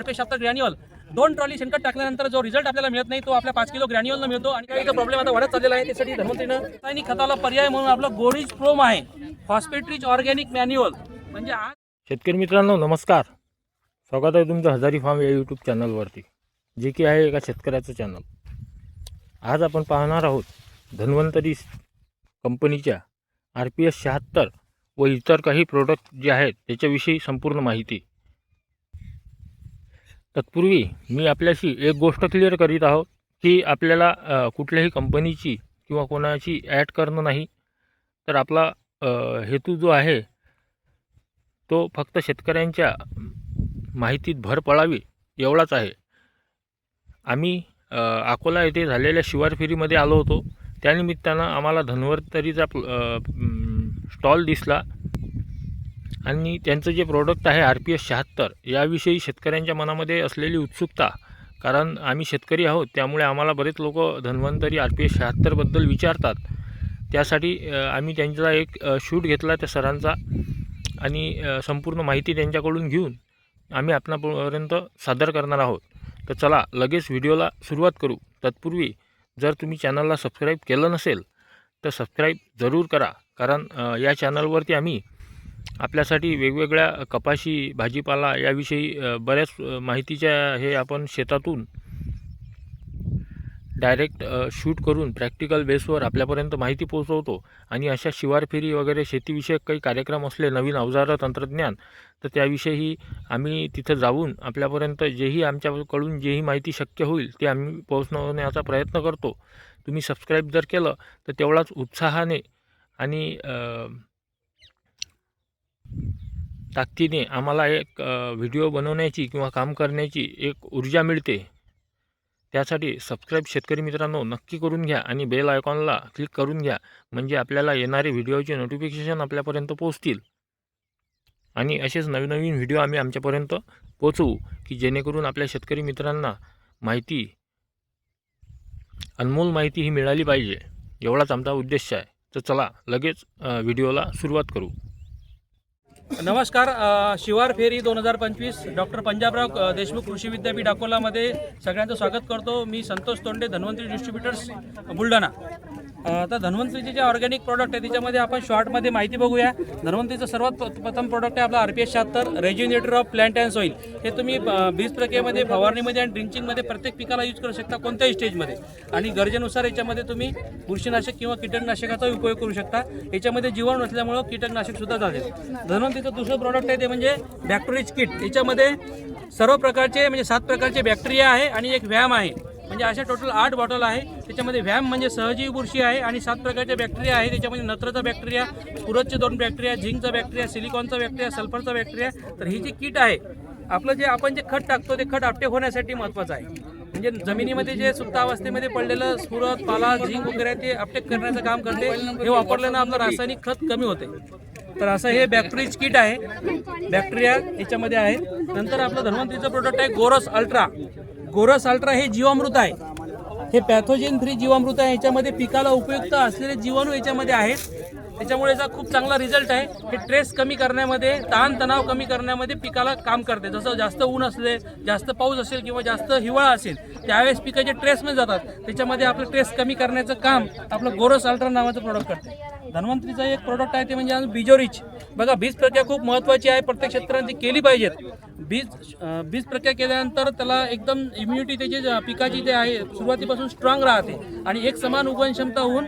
RPS शहात्तर granule. दोन trolley शेणखत टाकल्यानंतर जो रिझल्ट आपल्याला मिळत नाही तो आपल्या पाच किलो ग्रॅन्युअलनं मिळतो आणि काही प्रॉब्लेम आता वाढत चाललेला आहे. त्यासाठी धर्मंत्रीनं रासायनिक खताला पर्याय म्हणून आपलं गोरीज प्रोम आहे. फॉस्फेट ऑर्गॅनिक मॅन्युअल म्हणजे आज शेतकरी मित्रांनो नमस्कार. स्वागत आहे तुमचं हजारी फार्म या यूट्यूब चॅनलवरती जे की आहे एका शेतकऱ्याचं चॅनल आज आपण पाहणार आहोत धन्वंतरी कंपनीच्या आर पी एस शहात्तर व इतर काही प्रोडक्ट जे आहेत त्याच्याविषयी संपूर्ण माहिती. तत्पूर्वी मी आपल्याशी एक गोष्ट क्लिअर करीत आहोत की आपल्याला कुठल्याही कंपनीची किंवा कोणाची ॲड करणं नाही. तर आपला हेतू जो आहे तो फक्त शेतकऱ्यांच्या माहितीत भर पडावी एवढाच आहे. आम्ही अकोला येथे झालेल्या शिवार फेरीमध्ये आलो होतो. त्यानिमित्तानं आम्हाला धन्वंतरीचा प्ल- स्टॉल दिसला. आणि त्यांचं जे प्रोडक्ट आहे आर पी एस शहात्तर याविषयी शेतकऱ्यांच्या मनामध्ये असलेली उत्सुकता कारण आम्ही शेतकरी आहोत त्यामुळे आम्हाला बरेच लोक धन्वंतरी आर पी एस शहात्तरबद्दल विचारतात. त्यासाठी आम्ही त्यांचा एक शूट घेतला त्या सरांचा आणि संपूर्ण माहिती त्यांच्याकडून घेऊन आम्ही आपणापर्यंत सादर करणार आहोत. तर चला लगेच व्हिडिओला सुरुवात करू. तत्पूर्वी जर तुम्ही चॅनलला सबस्क्राईब केलं नसेल तर सबस्क्राईब जरूर करा कारण या चॅनलवरती आम्ही आपल्यासाठी वेगवेगळ्या कपाशी भाजीपाला याविषयी बऱ्याच माहितीच्या हे आपण शेतातून डायरेक्ट शूट करून प्रॅक्टिकल बेसवर आपल्यापर्यंत माहिती पोहोचवतो. आणि अशा शिवार फेरी वगैरे शेतीविषयक काही कार्यक्रम असले नवीन अवजारं तंत्रज्ञान तर त्याविषयी आम्ही तिथं जाऊन आपल्यापर्यंत जेही आमच्याकडून जेही माहिती शक्य होईल ते आम्ही पोहोचवण्याचा प्रयत्न करतो. तुम्ही सबस्क्राईब जर केलं तर तेवढाच उत्साहाने आणि ताकदीने आम्हाला एक व्हिडिओ बनवण्याची किंवा काम करण्याची एक ऊर्जा मिळते. त्यासाठी सबस्क्राईब शेतकरी मित्रांनो नक्की करून घ्या आणि बेल आयकॉनला क्लिक करून घ्या म्हणजे आपल्याला येणारे व्हिडिओचे नोटिफिकेशन आपल्यापर्यंत पोहोचतील. आणि असेच नवीन नवीन व्हिडिओ आम्ही आमच्यापर्यंत पोचवू की जेणेकरून आपल्या शेतकरी मित्रांना माहिती अनमोल माहिती ही मिळाली पाहिजे. एवढाच आमचा उद्देश आहे. तर चला लगेच व्हिडिओला सुरुवात करू. नमस्कार शिवार फेरी दोन हजार पंचवीस डॉक्टर पंजाबराव देशमुख कृषी विद्यापीठ अकोलामध्ये सगळ्यांचं स्वागत करतो. मी संतोष तोंडे धन्वंतरी डिस्ट्रीब्युटर्स बुलढाणा. तर आता धन्वंतरीचे जे ऑर्गॅनिक प्रॉडक्ट आहे त्याच्यामध्ये आपण शॉर्टमध्ये माहिती बघूया. धन्वंतरीचं सर्वात प्रथम प्रॉडक्ट आहे आपला आर पी एस शहात्तर rejuvenator of plant and soil हे तुम्ही बीज प्रक्रियेमध्ये फवारणीमध्ये आणि ड्रिंचिंगमध्ये प्रत्येक पिकाला यूज करू शकता कोणत्याही स्टेजमध्ये आणि गरजेनुसार याच्यामध्ये तुम्ही बुरशीनाशक किंवा कीटकनाशकाचा उपयोग करू शकता. याच्यामध्ये जीवाणू असल्यामुळं कीटकनाशकसुद्धा झाले धन्वंतरी धन्वंतरीचं दुसरं प्रॉडक्ट आहे ते म्हणजे बॅक्टोरीज किट याच्यामध्ये सर्व प्रकारचे म्हणजे सात प्रकारचे बॅक्टेरिया आहे आणि एक व्यायाम आहे. म्हणजे अशा टोटल आठ बॉटल आहे. त्याच्यामध्ये व्यायाम म्हणजे सहजीव बुरशी आहे आणि सात प्रकारचे बॅक्टेरिया आहे. त्याच्यामध्ये नत्रचा बॅक्टेरिया पुरतचे दोन बॅक्टेरिया झिंकचा बॅक्टेरिया सिलिकॉनचा बॅक्टेरिया सल्फरचा बॅक्टेरिया तर ही जी किट आहे आपलं जे आपण जे खत टाकतो ते खत आपटे होण्यासाठी महत्त्वाचं आहे. म्हणजे जमिनीमध्ये जे सुप्तावस्थेमध्ये पडलेलं स्फुरत पाला झिंक वगैरे ते अपटेक करण्याचं काम करते. हे वापरल्यानं आपलं रासायनिक खत कमी होते. तर असं हे बॅक्टरीज किट आहे. बॅक्टेरिया याच्यामध्ये आहे. नंतर आपलं धन्वंतरीचं प्रोडक्ट आहे गोरस अल्ट्रा. गोरस अल्ट्रा हे जीवामृत आहे. हे पॅथोजेन थ्री जीवामृत आहे. याच्यामध्ये पिकाला उपयुक्त असलेले जीवाणू याच्यामध्ये आहेत. त्याच्यामुळे याचा खूप चांगला रिझल्ट आहे. हे ट्रेस कमी करण्यामध्ये ताणतणाव कमी करण्यामध्ये पिकाला काम करते. जसं जास्त ऊन असले जास्त पाऊस असेल किंवा जास्त हिवाळा असेल त्यावेळेस पिकाचे ट्रेसमध्ये जातात. त्याच्यामध्ये आपलं ट्रेस कमी करण्याचं काम आपलं गोरस अल्ट्रा नावाचं प्रोडक्ट करते. धन्वंतरीचं एक प्रोडक्ट आहे ते म्हणजे बिजोरीच. बघा बीज प्रक्रिया खूप महत्त्वाची आहे. प्रत्येक शेतकऱ्यांनी केली पाहिजेत. बीज बीज प्रक्रिया केल्यानंतर त्याला एकदम इम्युनिटी त्याची पिकाची जे आहे सुरुवातीपासून स्ट्रॉंग राहते. आणि एक समान उगवण क्षमता होऊन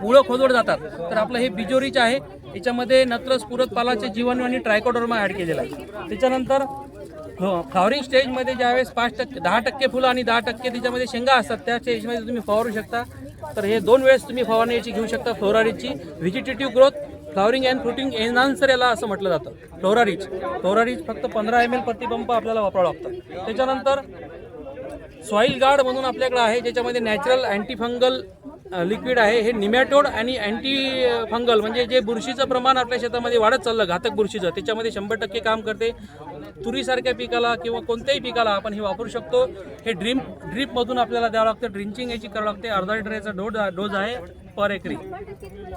मुळं खोदवड जातात. तर आपलं हे बिजोरीच आहे. याच्यामध्ये नत्र स्फुरत पालाचे जीवन आणि ट्रायकोडर्मा ॲड केलेला आहे. त्याच्यानंतर हो, फ्लॉवरिंग स्टेजमध्ये ज्यावेळेस पाच टक्के दहा टक्के फुलं आणि दहा टक्के त्याच्यामध्ये शेंगा असतात त्या स्टेजमध्ये तुम्ही फवारू शकता. तर हे दोन वेळेस तुम्ही फवारणी याची घेऊ शकता फ्लोरारीची vegetative growth flowering and fruiting enhancer याला असं म्हटलं जातं. फ्लोरारीज फ्लोरारीज फक्त पंधरा एम एल प्रतिपंप आपल्याला वापरावं लागतं. त्याच्यानंतर सॉईल गार्ड म्हणून आपल्याकडे आहे ज्याच्यामध्ये नॅचरल अँटीफंगल लिक्विड आहे. हे निमॅटोड आणि अँटी फंगल म्हणजे जे बुरशीचं प्रमाण आपल्या शेतामध्ये वाढत चाललं घातक बुरशीचं त्याच्यामध्ये शंभर टक्के काम करते. तुरीसारख्या पिकाला किंवा कोणत्याही पिकाला आपण हे वापरू शकतो. हे ड्रीम ड्रीपमधून आपल्याला द्यावं लागतं. ड्रिंचिंग याची करावं लागते. अर्धा लिटरचा याचा डोज डोज आहे पर एकरी.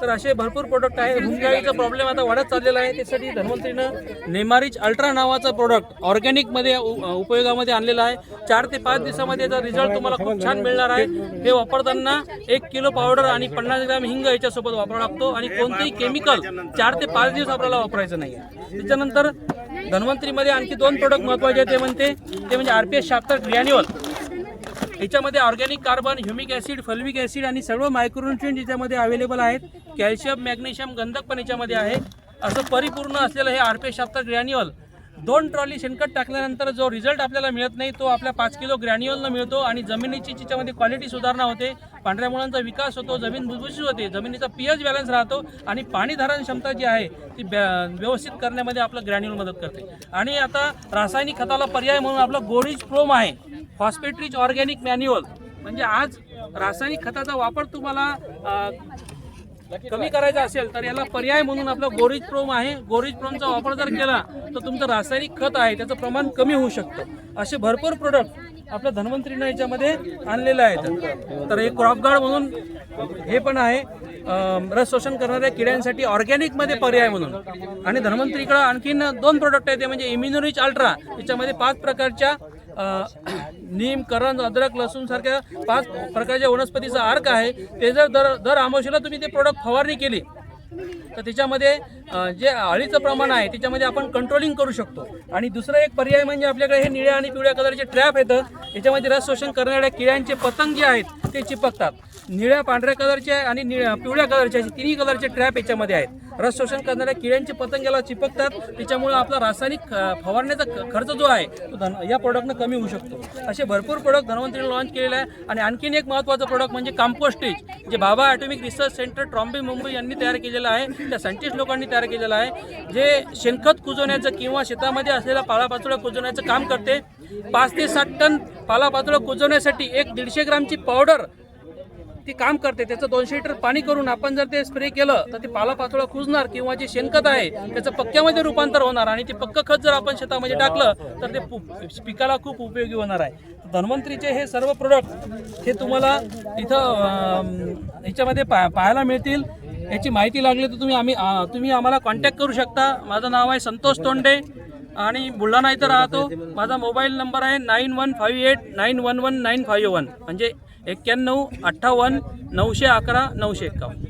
तर असे भरपूर प्रोडक्ट आहे रुंगाईचा प्रॉब्लेम आता वाढत चाललेला आहे. त्यासाठी धन्वंतरीनं नेमारिच अल्ट्रा नावाचा प्रोडक्ट ऑर्गॅनिकमध्ये उपयोगामध्ये आणलेला आहे. चार ते पाच दिवसामध्ये याचा रिझल्ट तुम्हाला खूप छान मिळणार आहे. हे वापरताना एक किलो पावडर आणि पन्नास ग्रॅम हिंग याच्यासोबत वापरावा लागतो. आणि कोणतेही केमिकल चार ते पाच दिवस आपल्याला वापरायचं नाही त्याच्यानंतर धन्वंतरीमध्ये आणखी दोन प्रोडक्ट महत्त्वाचे आहेत ते म्हणते ते म्हणजे आर पी एस शाप्तर ग्रॅन्युअल याच्यामध्ये organic carbon humic acid fulvic acid आणि सर्व मायक्रोन्युट्रिएंट याच्यामध्ये अवेलेबल आहेत. कॅल्शियम मॅग्नेशियम गंधक पण याच्यामध्ये आहे. असं परिपूर्ण असलेलं हे आर पी एस शाप्तर ग्रॅन्युअल दोन ट्रॉली शेणखत टाकल्यानंतर जो रिझल्ट आपल्याला मिळत नाही तो आपल्या पाच किलो ग्रॅन्युअलनं मिळतो आणि जमिनीची त्याच्यामध्ये क्वालिटी सुधारणा होते. पांढऱ्या मुळांचा विकास होतो जमीन भुसभुशीत होते जमिनीचा पीएच बॅलन्स राहतो आणि पाणी धारण क्षमता जी आहे ती व्यवस्थित करण्यामध्ये आपलं ग्रॅन्युअल मदत करते. आणि आता रासायनिक खताला पर्याय म्हणून आपलं गोरीज प्रोम आहे फॉस्फेट ऑर्गॅनिक मॅन्युअल म्हणजे आज रासायनिक खताचा वापर तुम्हाला कमी करायचा असेल तर याला पर्याय म्हणून आपला गोरीज प्रोम आहे. गोरीज प्रोमचा वापर जर केला तर तुमचं रासायनिक खत आहे त्याचं प्रमाण कमी होऊ शकतं. असे भरपूर प्रोडक्ट आपल्या धन्वंतरीनं याच्यामध्ये आणलेलं आहेत. तर एक क्रॉप गार्ड म्हणून हे पण आहे. रस शोषण करणाऱ्या किड्यांसाठी ऑर्गॅनिकमध्ये पर्याय म्हणून. आणि धन्वंतरीकडं आणखीन दोन प्रोडक्ट आहेत. ते म्हणजे इम्युनोरिच अल्ट्रा याच्यामध्ये पाच प्रकारच्या नीम करंज अद्रक लसूण सारख्या पाच प्रकारच्या वनस्पतीचा अर्क आहे. ते जर दर दर आमोशीला तुम्ही ते प्रोडक्ट फवारणी केली तर त्याच्यामध्ये जे अळीचं प्रमाण आहे त्याच्यामध्ये आपण कंट्रोलिंग करू शकतो. आणि दुसरा एक पर्याय म्हणजे आपल्याकडे हे निळ्या आणि पिवळ्या कलरचे ट्रॅप येतं. याच्यामध्ये रस शोषण करणाऱ्या किड्यांचे पतंग जे आहेत ते चिपकतात. निळ्या पांढऱ्या कलरचे आणि निळ्या पिवळ्या कलरचे असे तिन्ही कलरचे ट्रॅप याच्यामध्ये आहेत. रस शोषण करणाऱ्या किड्यांचे पतंग याला चिपकतात. त्याच्यामुळे आपला रासायनिक फवारण्याचा खर्च जो आहे तो धन या प्रोडक्टनं कमी होऊ शकतो. असे भरपूर प्रोडक्ट धन्वंतरीने लॉन्च केलेले आहे. आणि आणखीन एक महत्त्वाचं प्रोडक्ट म्हणजे काम्पोस्टेज जे Bhabha atomic research centre Trombay Mumbai यांनी तयार केलेलं आहे. त्या सायंटिस्ट लोकांनी तयार केलेलं आहे. जे शेणखत कुजवण्याचं किंवा शेतामध्ये असलेला पालापाचोळा कुजवण्याचं काम करते. पाच ते सात टन पालापाचोळा कुजवण्यासाठी एक दीडशे ग्रामची पावडर ती काम करते त्याचं दोनशे लिटर पाणी करून आपण जर ते स्प्रे केलं तर ते पालापाचोळा कुजणार किंवा जे शेणखत आहे त्याचं पक्क्यामध्ये रूपांतर होणार आणि ते पक्क खत जर आपण शेतामध्ये टाकलं तर ते पिकाला खूप उपयोगी होणार आहे. धन्वंतरीचे हे सर्व प्रोडक्ट हे तुम्हाला इथं याच्यामध्ये पा पाहायला मिळतील. याची माहिती लागली तर तुम्ही आम्ही तुम्ही आम्हाला कॉन्टॅक्ट करू शकता. माझं नाव आहे संतोष तोंडे आणि बुलढाणा इथं राहतो. माझा मोबाईल नंबर आहे nine one five eight nine one one nine five one म्हणजे एक्क्याण्णव अठ्ठावन्न नऊशे अकरा नऊशे एक्कावन्न.